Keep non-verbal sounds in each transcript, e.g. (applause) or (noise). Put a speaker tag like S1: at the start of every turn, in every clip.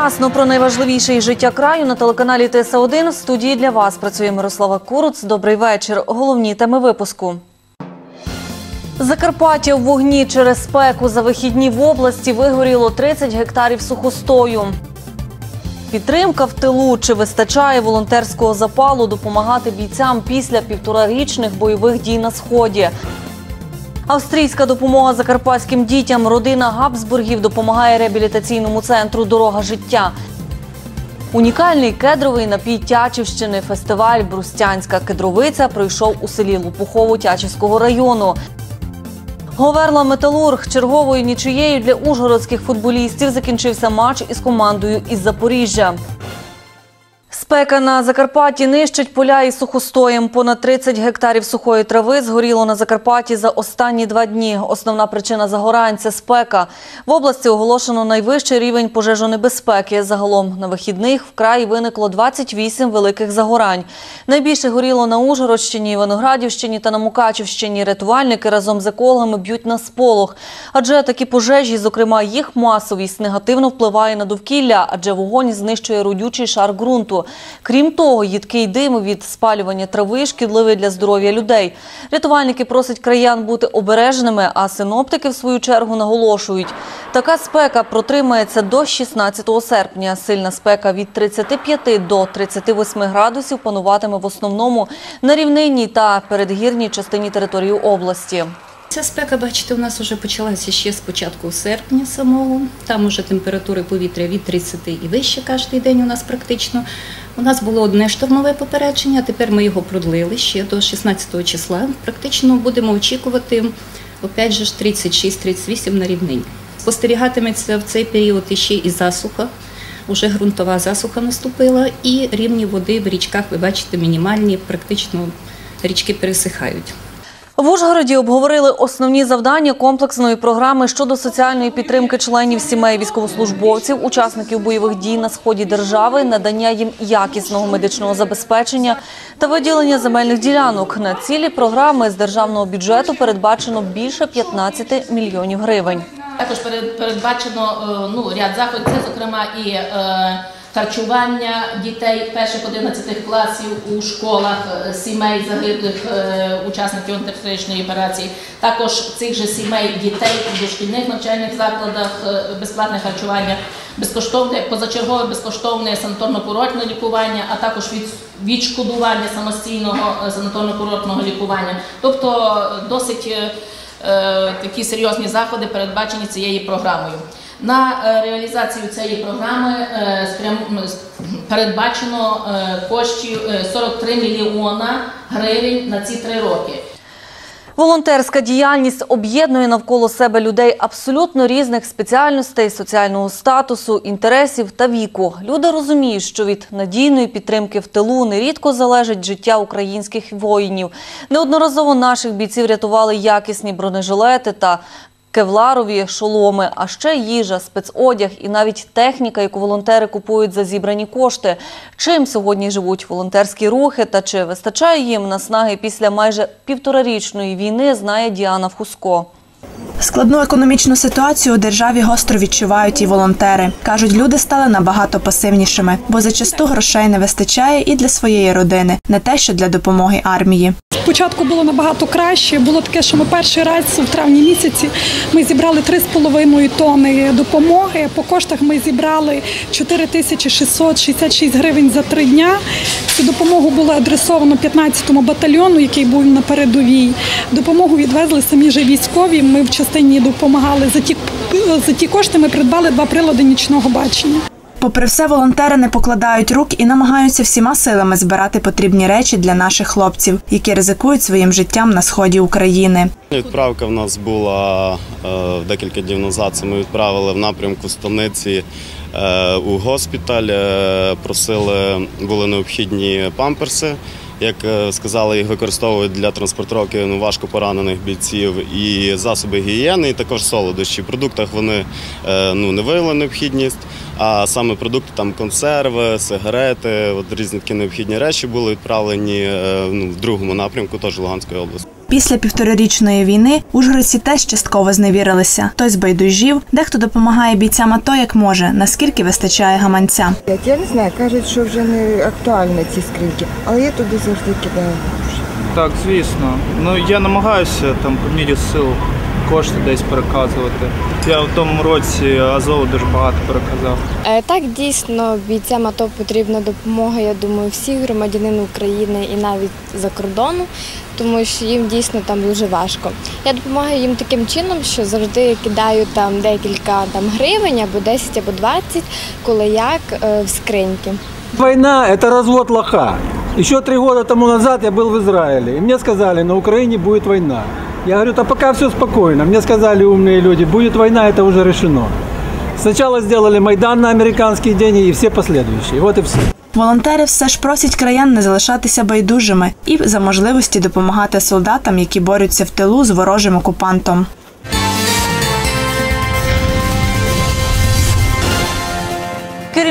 S1: Вчасно про найважливіше із життя краю на телеканалі ТС1 в студії для вас працює Мирослава Куруц. Добрий вечір. Головні теми випуску. Закарпаття в вогні через спеку за вихідні в області вигоріло 30 гектарів сухостою. Підтримка в тилу чи вистачає волонтерського запалу допомагати бійцям після півторарічних бойових дій на сході. Австрійська допомога закарпатським дітям. Родина Габсбургів допомагає реабілітаційному центру Дорога життя. Унікальний кедровий напій Тячівщини фестиваль Брустянська кедровиця пройшов у селі Лопухово Тячівського району. Говерла Металург черговою нічиєю для ужгородських футболістів закінчився матч із командою із Запоріжжя. Спека на Закарпатті нищить поля із сухостоєм. Понад 30 гектарів сухої трави згоріло на Закарпатті за останні два дні. Основна причина загорань – це спека. В області оголошено найвищий рівень пожежонебезпеки. Загалом на вихідних в краї виникло 28 великих загорань. Найбільше горіло на Ужгородщині, Виноградівщині та на Мукачівщині. Рятувальники разом з екологами б'ють на сполох. Адже такі пожежі, зокрема їх масовість, негативно впливає на довкілля, адже вогонь знищує родючий шар ґрунту. Крім того, їдкий дим від спалювання трави шкідливий для здоров'я людей. Рятувальники просять краян бути обережними, а синоптики, в свою чергу, наголошують. Така спека протримається до 16 серпня. Сильна спека від 35 до 38 градусів пануватиме в основному на рівнинній та передгірній частині території області.
S2: Ця спека, бачите, у нас вже почалася ще з початку серпня самого. Там уже температури повітря від 30 і вище кожен день у нас практично. У нас було одне штормове попередження, тепер ми його продлили ще до 16 числа. Практично будемо очікувати опять же 36-38 на рівнині. Спостерігатиметься в цей період іще і засуха. Уже ґрунтова засуха наступила, і рівні води в річках, ви бачите, мінімальні, практично річки пересихають.
S1: В Ужгороді обговорили основні завдання комплексної програми щодо соціальної підтримки членів сімей військовослужбовців, учасників бойових дій на сході держави, надання їм якісного медичного забезпечення та виділення земельних ділянок. На цілі програми з державного бюджету передбачено більше 15 мільйонів гривень.
S3: Також перед- передбачено е, ну, ряд заходів, це, зокрема, і е, харчування дітей перших 11 класів у школах е, сімей загиблих е, учасників антитерористичної операції. Також цих же сімей дітей у дошкільних навчальних закладах е, безплатне харчування, безкоштовне позачергове безкоштовне санаторно-курортне лікування, а також від, відшкодування самостійного санаторно-курортного лікування. Тобто досить такі серйозні заходи передбачені цією програмою. На е, реалізацію цієї програми е, передбачено е, коштів е, 43 мільйона гривень на ці три роки.
S1: Волонтерська діяльність об'єднує навколо себе людей абсолютно різних спеціальностей, соціального статусу, інтересів та віку. Люди розуміють, що від надійної підтримки в тилу нерідко залежить життя українських воїнів. Неодноразово наших бійців рятували якісні бронежилети та кевларові шоломи, а ще їжа, спецодяг і навіть техніка, яку волонтери купують за зібрані кошти. Чим сьогодні живуть волонтерські рухи та чи вистачає їм наснаги після майже півторарічної війни, знає Діана Фуско.
S4: Складну економічну ситуацію у державі гостро відчувають і волонтери. Кажуть, люди стали набагато пасивнішими, бо зачасту грошей не вистачає і для своєї родини, не те, що для допомоги армії.
S5: Спочатку було набагато краще. Було таке, що ми перший раз в травні місяці ми зібрали 3,5 тонни допомоги. По коштах ми зібрали 4666 гривень за три дня. Цю допомогу було адресовано 15-му батальйону, який був на передовій. Допомогу відвезли самі же військові. Ми в частині допомагали. За ті, за ті кошти ми придбали два прилади нічного бачення.
S4: Попри все, волонтери не покладають рук і намагаються всіма силами збирати потрібні речі для наших хлопців, які ризикують своїм життям на сході України.
S6: Відправка в нас була е, декілька днів назад. Це ми відправили в напрямку станиці е, у госпіталь. Е, просили, були необхідні памперси. Як сказали, їх використовують для транспортировки ну, важко поранених бійців і засоби гігієни, і також солодощі. В продуктах вони ну, не виявили необхідність, а саме продукти там консерви, сигарети, от різні такі необхідні речі були відправлені е, ну, в другому напрямку, теж Луганської області.
S4: Після півторарічної війни ужгородці теж частково зневірилися. Хтось байдужів, дехто допомагає бійцям АТО як може, наскільки вистачає гаманця.
S7: Я не знаю, кажуть, що вже не актуальні ці скриньки, але я туди завжди кидаю.
S8: Так, звісно. Ну я намагаюся там по мірі сил кошти десь переказувати. Я в тому році Азову дуже багато переказав.
S9: Е, Так, дійсно, бійцям АТО потрібна допомога, я думаю, всіх громадянин України і навіть за кордону, тому що їм дійсно там дуже важко. Я допомагаю їм таким чином, що завжди кидаю там декілька там гривень або 10, або 20, коли як е, в скриньки.
S10: Война – это развод лоха. Еще три года тому назад я был в Израиле, и мне сказали, на Украине будет война. Я говорю, да пока все спокойно. Мне сказали умные люди, будет война, это уже решено. Сначала сделали Майдан на американские деньги и все последующие. Вот и все.
S4: Волонтери все ж просять краян не залишатися байдужими і за можливості допомагати солдатам, які борються в тилу з ворожим окупантом.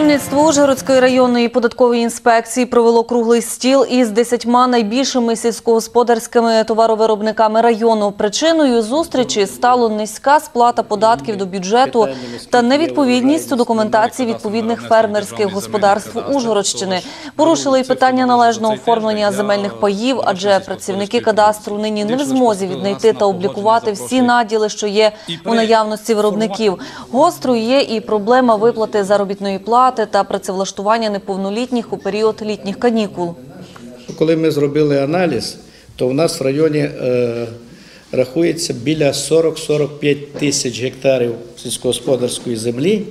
S1: Керівництво Ужгородської районної податкової інспекції провело круглий стіл із десятьма найбільшими сільськогосподарськими товаровиробниками району. Причиною зустрічі стало низька сплата податків до бюджету та невідповідність у документації відповідних фермерських господарств Ужгородщини. Порушили й питання належного оформлення земельних паїв, адже працівники кадастру нині не в змозі віднайти та облікувати всі наділи, що є у наявності виробників. Гострою є і проблема виплати заробітної плати та працевлаштування неповнолітніх у період літніх канікул.
S11: Коли ми зробили аналіз, то в нас в районі е, рахується біля 40-45 тисяч гектарів сільськогосподарської землі,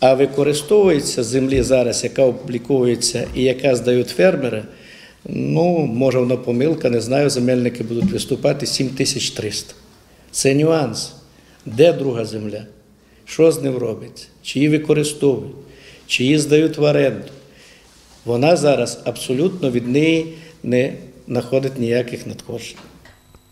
S11: а використовується землі зараз, яка обліковується і яка здають фермери. Ну, може, вона помилка, не знаю, земельники будуть виступати 7300. Це нюанс. Де друга земля? Що з ним робиться? Чи її використовують, чи її здають в оренду? Вона зараз абсолютно від неї не знаходить ніяких надходжень.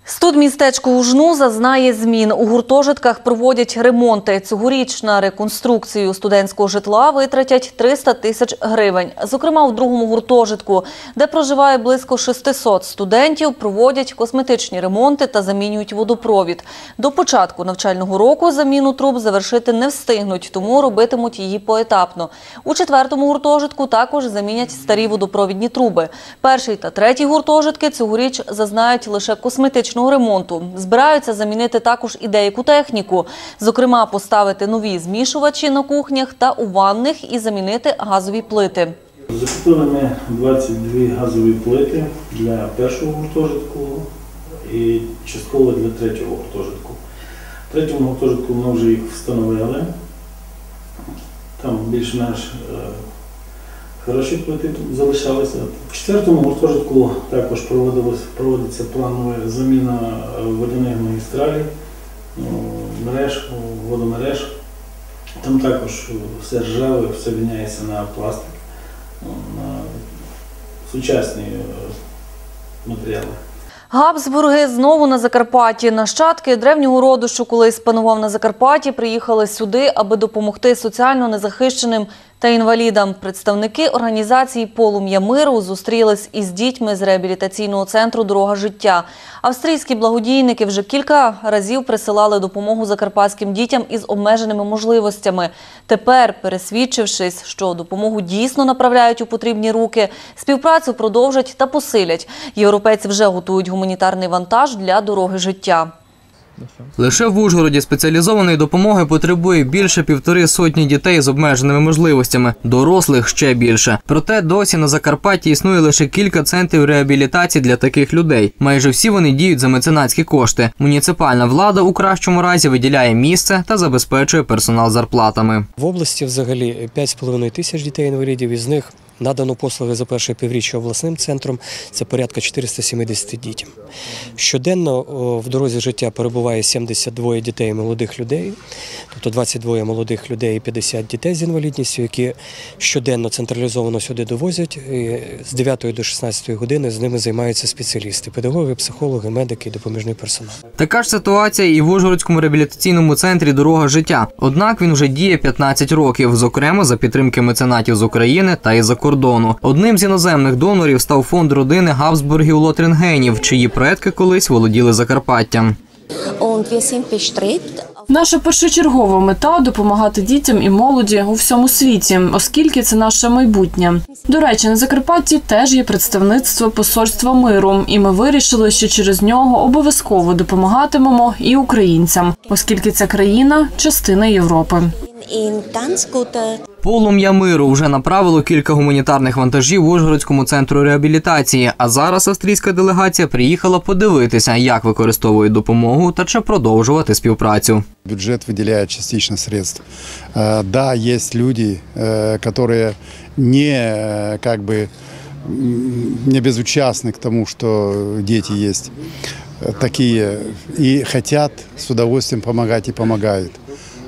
S1: Студмістечко Ужну зазнає змін. У гуртожитках проводять ремонти. Цьогоріч на реконструкцію студентського житла витратять 300 тисяч гривень. Зокрема, у другому гуртожитку, де проживає близько 600 студентів, проводять косметичні ремонти та замінюють водопровід. До початку навчального року заміну труб завершити не встигнуть, тому робитимуть її поетапно. У четвертому гуртожитку також замінять старі водопровідні труби. Перший та третій гуртожитки цьогоріч зазнають лише косметичного ремонту. Збираються замінити також і деяку техніку, зокрема поставити нові змішувачі на кухнях та у ванних і замінити газові плити.
S12: Закупили ми 22 газові плити для першого гуртожитку і частково для третього гуртожитку. В третьому гуртожитку ми вже їх встановили. Там більш-менш е, хороші плити залишалися. В четвертому гуртожитку також проводиться планова заміна е, водяних магістралей, ну, мереж, водомереж. Там також все ржаве, все міняється на пластик на сучасні е, матеріали.
S1: Габсбурги знову на Закарпатті. Нащадки древнього роду, що колись панував на Закарпатті, приїхали сюди, аби допомогти соціально незахищеним та інвалідам. Представники організації Полум'я миру зустрілись із дітьми з реабілітаційного центру Дорога життя. Австрійські благодійники вже кілька разів присилали допомогу закарпатським дітям із обмеженими можливостями. Тепер, пересвідчившись, що допомогу дійсно направляють у потрібні руки, співпрацю продовжать та посилять. Європейці вже готують гуманітарний вантаж для дороги життя.
S13: Лише в Ужгороді спеціалізованої допомоги потребує більше півтори сотні дітей з обмеженими можливостями, дорослих ще більше. Проте досі на Закарпатті існує лише кілька центрів реабілітації для таких людей. Майже всі вони діють за меценатські кошти. Муніципальна влада у кращому разі виділяє місце та забезпечує персонал зарплатами.
S14: В області взагалі 5,5 тисяч дітей-інвалідів, із них надано послуги за перше півріччя обласним центром. Це порядка 470 дітям. Щоденно в дорозі життя перебуває 72 дітей молодих людей, тобто 22 молодих людей і 50 дітей з інвалідністю, які щоденно централізовано сюди довозять. І з 9 до 16 години з ними займаються спеціалісти, педагоги, психологи, медики допоміжний персонал.
S13: Така ж ситуація і в Ужгородському реабілітаційному центрі Дорога життя. Однак він вже діє 15 років, зокрема за підтримки меценатів з України та із за кордону. Кордону. Одним з іноземних донорів став фонд родини Габсбургів Лотрінгенів, чиї предки колись володіли Закарпаттям.
S15: Наша першочергова мета допомагати дітям і молоді у всьому світі, оскільки це наше майбутнє. До речі, на Закарпатті теж є представництво посольства миру, і ми вирішили, що через нього обов'язково допомагатимемо і українцям, оскільки ця країна частина Європи.
S16: in ganz guter
S13: Полум'я миру вже направило кілька гуманітарних вантажів в Ужгородському центру реабілітації. А зараз австрійська делегація приїхала подивитися, як використовують допомогу та чи продовжувати співпрацю.
S17: Бюджет выделяет частично средств. Э, Да, есть люди, э, которые не э, как бы м, не безучастны к тому, что дети есть э, такие и хотят с удовольствием помогать и помогают.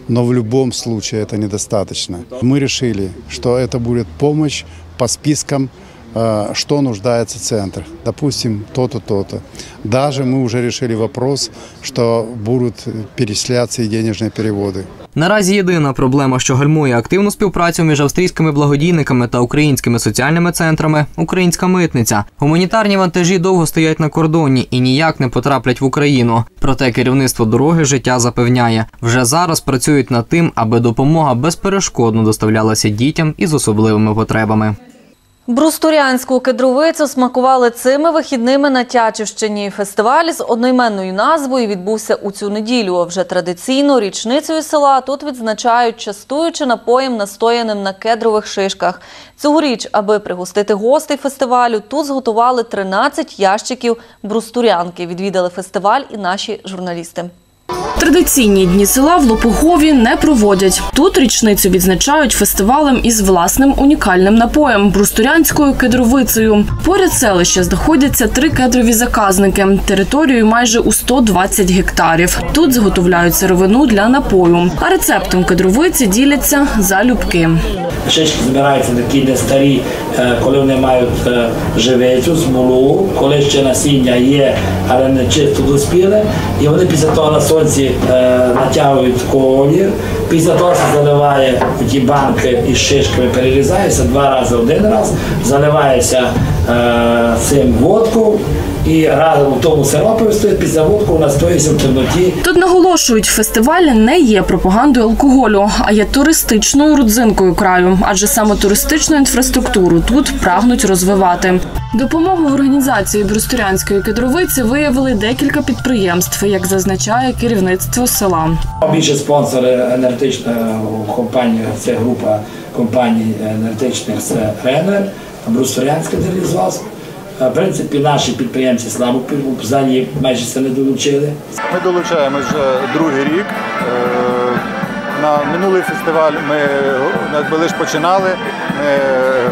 S17: Но в любом случае это недостаточно. Мы решили, что это будет помощь по спискам э, что нуждается центр. Допустим, то-то, то-то. Даже мы уже решили вопрос, что будут перечисляться и денежные переводы.
S13: Наразі єдина проблема, що гальмує активну співпрацю між австрійськими благодійниками та українськими соціальними центрами українська митниця. Гуманітарні вантажі довго стоять на кордоні і ніяк не потраплять в Україну. Проте керівництво дороги життя запевняє, вже зараз працюють над тим, аби допомога безперешкодно доставлялася дітям із особливими потребами.
S1: Брустурянську кедровицю смакували цими вихідними на Тячівщині. Фестиваль з одноіменною назвою відбувся у цю неділю. Вже традиційно річницею села тут відзначають, частуючи напоєм, настояним на кедрових шишках. Цьогоріч, аби пригостити гостей фестивалю, тут зготували 13 ящиків брустурянки. Відвідали фестиваль і наші журналісти.
S15: Традиційні дні села в Лопугові не проводять. Тут річницю відзначають фестивалем із власним унікальним напоєм брустурянською кедровицею. Поряд селища знаходяться три кедрові заказники територією майже у 120 гектарів. Тут зготовляють сировину для напою. А рецептом кедровиці діляться залюбки.
S18: Шишки збираються такі не старі, е, коли вони мають е, живицю, смолу, коли ще насіння є, але не чисто доспіле. І вони після того на сонці е, натягують колір. Після того се заливає в ті банки із шишками, перерізається два рази один раз, заливається цим водку і разом у тому сиропі стоїть, після водку настоїться в темноті.
S15: Тут наголошують, фестиваль не є пропагандою алкоголю, а є туристичною родзинкою краю, адже саме туристичну інфраструктуру тут прагнуть розвивати. Допомогу в організації Брустурянської кедровиці виявили декілька підприємств, як зазначає керівництво села.
S18: Більше спонсори енергетична компанія, це група компаній енергетичних, це Ренер, Брусторянська реалізувався. В принципі, наші підприємці слабо взагалі майже це не долучили.
S19: Ми долучаємось вже другий рік. Е, На минулий фестиваль ми якби лише починали. Ми е,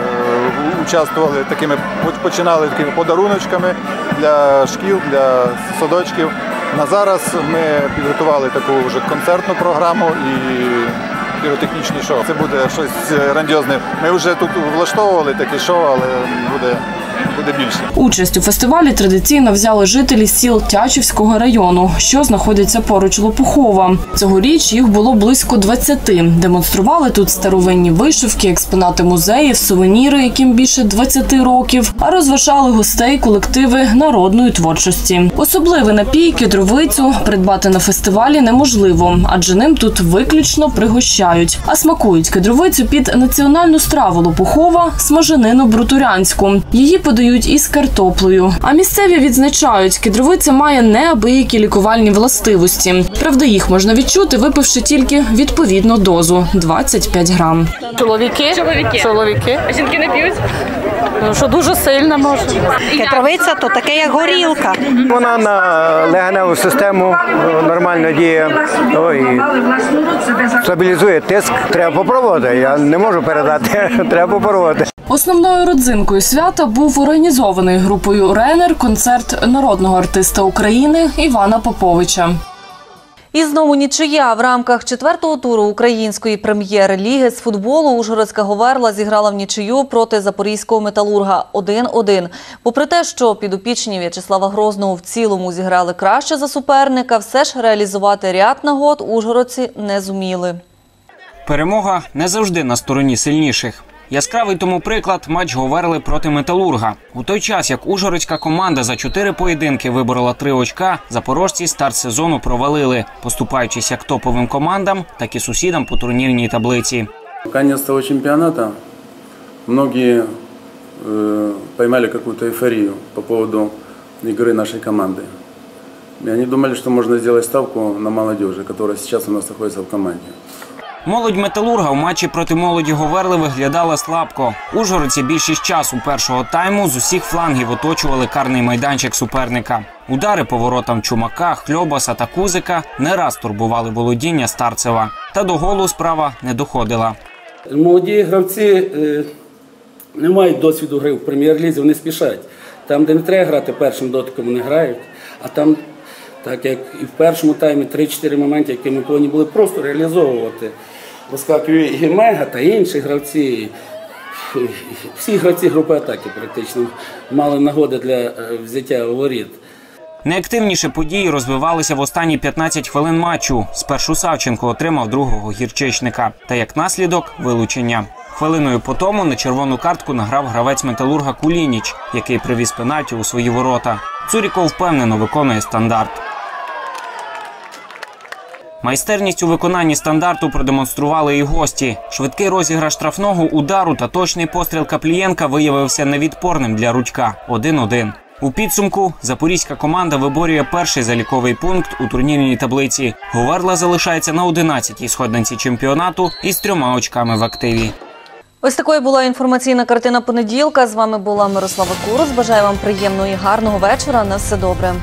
S19: участвували такими, починали такими подаруночками для шкіл, для садочків. На зараз ми підготували таку вже концертну програму і піротехнічні шоу. Це буде щось грандіозне. Ми вже тут влаштовували такі шоу, але буде, буде більше.
S15: Участь у фестивалі традиційно взяли жителі сіл Тячівського району, що знаходяться поруч Лопухова. Цьогоріч їх було близько 20. Демонстрували тут старовинні вишивки, експонати музеїв, сувеніри, яким більше 20 років, а розважали гостей колективи народної творчості. Особливий напій кедровицю придбати на фестивалі неможливо, адже ним тут виключно пригощають. А смакують кедровицю під національну страву Лопухова смаженину брутурянську. Її подають із картоплею. А місцеві відзначають, кедровиця має неабиякі лікувальні властивості. Правда, їх можна відчути, випивши тільки відповідну дозу 25 грам.
S20: Чоловіки?
S15: Чоловіки.
S20: Чоловіки.
S15: А жінки не п'ють?
S20: Ну, Що дуже сильно може.
S21: Кетровиця то таке, як горілка.
S22: Вона на легеневу систему е, нормально діє о, і стабілізує тиск. Треба попробувати. Я не можу передати. (laughs) Треба попробувати.
S15: Основною родзинкою свята був організований групою Ренер концерт народного артиста України Івана Поповича.
S1: І знову нічия в рамках четвертого туру української прем'єр-ліги з футболу Ужгородська Говерла зіграла в нічию проти запорізького металурга 1-1. Попри те, що підопічні В'ячеслава Грозного в цілому зіграли краще за суперника, все ж реалізувати ряд нагод ужгородці не зуміли.
S23: Перемога не завжди на стороні сильніших.
S24: Яскравий тому приклад матч Говерли проти Металурга. У той час, як Ужгородська команда за чотири поєдинки виборола три очка, запорожці старт сезону провалили, поступаючись як топовим командам, так і сусідам по турнірній таблиці.
S25: Конец того чемпионата многие э, поймали какую-то эйфорию по поводу игры нашей команды. И они думали, что можно сделать ставку на молодежи, которая сейчас у нас находится в команде.
S24: Молодь металурга у матчі проти молоді Говерли виглядала слабко. Ужгородці більшість часу першого тайму з усіх флангів оточували карний майданчик суперника. Удари по воротам Чумака, Хльобаса та Кузика не раз турбували володіння Старцева. Та до голу справа не доходила.
S23: Молоді гравці е, не мають досвіду гри в прем'єр-лізі, вони спішать. Там, де не треба грати першим дотиком, вони грають. А там, так як і в першому таймі 3-4 моменти, які ми повинні були просто реалізовувати. Вискакує і Гемега та інші гравці. Всі гравці групи атаки практично мали нагоди для е, взяття воріт.
S24: Найактивніше події розвивалися в останні 15 хвилин матчу. Спершу Савченко отримав другого гірчичника. Та як наслідок вилучення. Хвилиною по тому на червону картку награв гравець металурга Кулініч, який привіз пенальті у свої ворота. Цуріков впевнено виконує стандарт. Майстерність у виконанні стандарту продемонстрували і гості. Швидкий розіграш штрафного удару та точний постріл Каплієнка виявився невідпорним для ручка 1-1. У підсумку запорізька команда виборює перший заліковий пункт у турнірній таблиці. Говерла залишається на 11-й сходинці чемпіонату із трьома очками в активі.
S1: Ось такою була інформаційна картина понеділка. З вами була Мирослава Курус. Бажаю вам приємного і гарного вечора. На все добре.